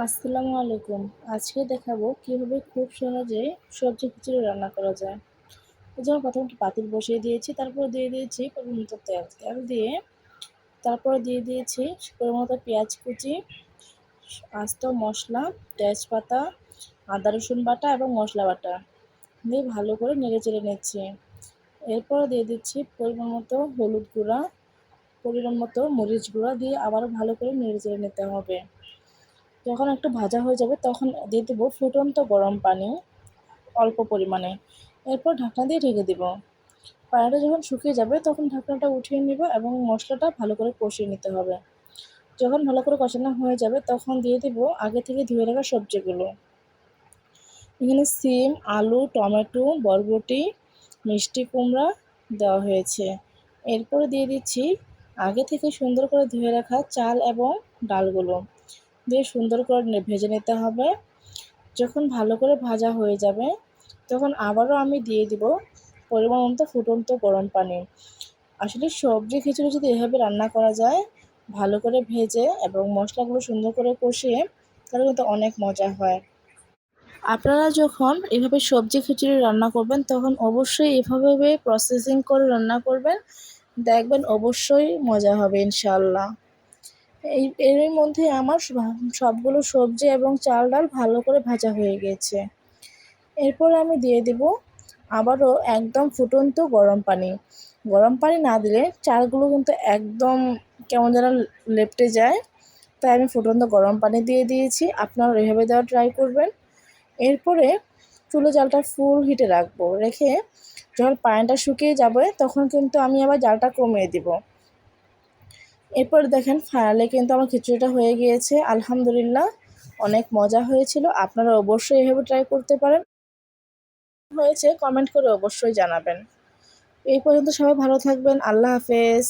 আসসালামু আলাইকুম। আজকে দেখাবো কীভাবে খুব সহজে সবজি খিচুড়ি রান্না করা যায়। জন্য প্রথমে একটা পাতিল বসিয়ে দিয়েছি, তারপর দিয়ে দিয়েছি মতো তেল। তেল দিয়ে তারপরে দিয়ে দিয়েছি মতো পেঁয়াজ কুচি, আস্ত মশলা, তেজপাতা, আদা রসুন বাটা এবং মশলা বাটা দিয়ে ভালো করে নেড়ে চেড়ে নিচ্ছি। এরপর দিয়ে দিচ্ছি পরিমাণ মতো হলুদ গুঁড়া, পরিমাণ মতো মরিচ গুঁড়া দিয়ে আবারও ভালো করে নেড়ে চেড়ে নিতে হবে। যখন একটু ভাজা হয়ে যাবে তখন দিয়ে দেবো ফুটন্ত গরম পানি অল্প পরিমাণে। এরপর ঢাকনা দিয়ে ঢেকে দেবো। পানিটা যখন শুকিয়ে যাবে তখন ঢাকনাটা উঠিয়ে নিব এবং মশলাটা ভালো করে কষিয়ে নিতে হবে। যখন ভালো করে কষানো হয়ে যাবে তখন দিয়ে দেব আগে থেকে ধুয়ে রাখা সবজিগুলো। এখানে সিম, আলু, টমেটো, বরবটি, মিষ্টি কুমড়া দেওয়া হয়েছে। এরপরে দিয়ে দিচ্ছি আগে থেকে সুন্দর করে ধুয়ে রাখা চাল এবং ডালগুলো। দিয়ে সুন্দর করে ভেজে নিতে হবে। যখন ভালো করে ভাজা হয়ে যাবে, তখন আবারও আমি দিয়ে দিব পরিমাণ মতো ফুটন্ত গরম পানি। আসলে সবজি খিচুড়ি যদি এভাবে রান্না করা যায়, ভালো করে ভেজে এবং মশলাগুলো সুন্দর করে কষিয়ে, তাহলে কিন্তু অনেক মজা হয়। আপনারা যখন এভাবে সবজি খিচুড়ি রান্না করবেন, তখন অবশ্যই এভাবে প্রসেসিং করে রান্না করবেন। দেখবেন অবশ্যই মজা হবে ইনশাল্লাহ এই, এর মধ্যে আমার সবগুলো সবজি এবং চাল ডাল ভালো করে ভাজা হয়ে গেছে। এরপর আমি দিয়ে দেব আবারও একদম ফুটন্ত গরম পানি। গরম পানি না দিলে চালগুলো কিন্তু একদম কেমন যেন লেপটে যায়। তাই আমি ফুটন্ত গরম পানি দিয়ে দিয়েছি। আপনারা এভাবে দেওয়া ট্রাই করবেন। এরপরে চুলো জালটা ফুল হিটে রাখব। রেখে যখন পানিটা শুকিয়ে যাবে, তখন কিন্তু আমি আবার জালটা কমিয়ে দিব। এরপর দেখেন ফাইনালে কিন্তু আমার খিচুড়িটা হয়ে গিয়েছে। আলহামদুলিল্লাহ, অনেক মজা হয়েছিল। আপনারা অবশ্যই এভাবে ট্রাই করতে পারেন। হয়েছে কমেন্ট করে অবশ্যই জানাবেন। এই পর্যন্ত সবাই ভালো থাকবেন। আল্লাহ হাফেজ।